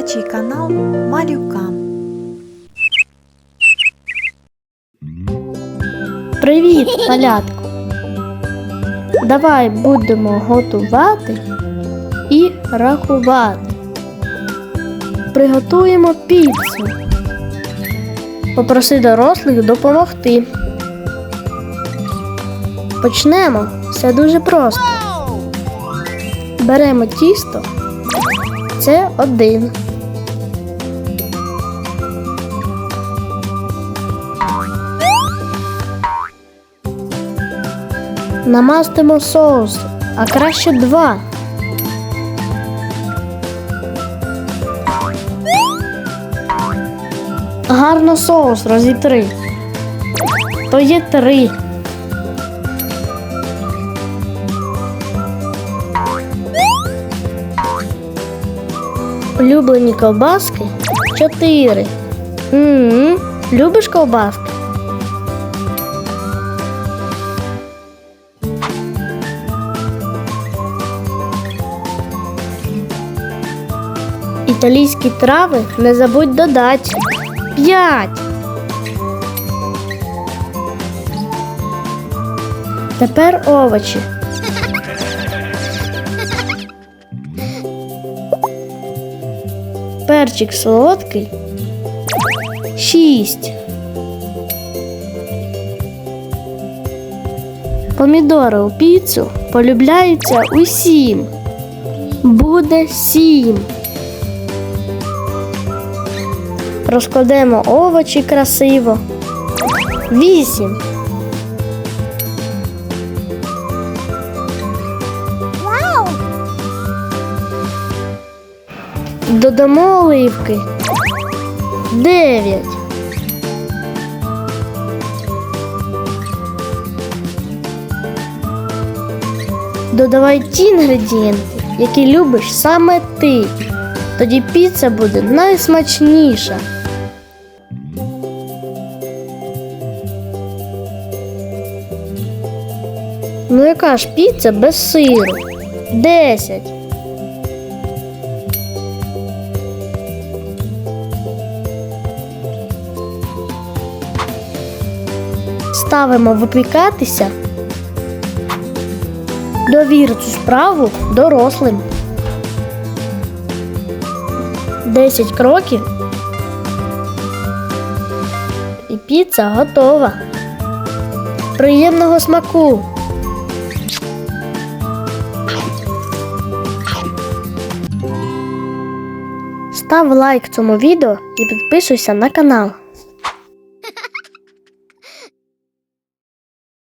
дитячий канал Малюкам. Привіт, малятко! Давай будемо готувати і рахувати. Приготуємо піцу. Попроси дорослих допомогти. Почнемо. Все дуже просто. Беремо тісто. Це один. Намастимо соус, а краще два. Гарно соус розітри. То є три. Улюблені ковбаски чотири. М-м, Любиш ковбаски? Італійські трави не забудь додати. П'ять. Тепер овочі. Перчик солодкий. Шість. Помідори у піцу полюбляються усім. Буде сім. Розкладемо овочі красиво. Вісім. Додамо оливки. Дев'ять. Додавай ті інгредієнти, які любиш саме ти. Тоді піца буде найсмачніша. Ну яка ж піца без сиру? Десять. Ставимо випікатися. Довір цю справу дорослим. 10 кроків. І піца готова. Приємного смаку! Став лайк цьому відео і підписуйся на канал.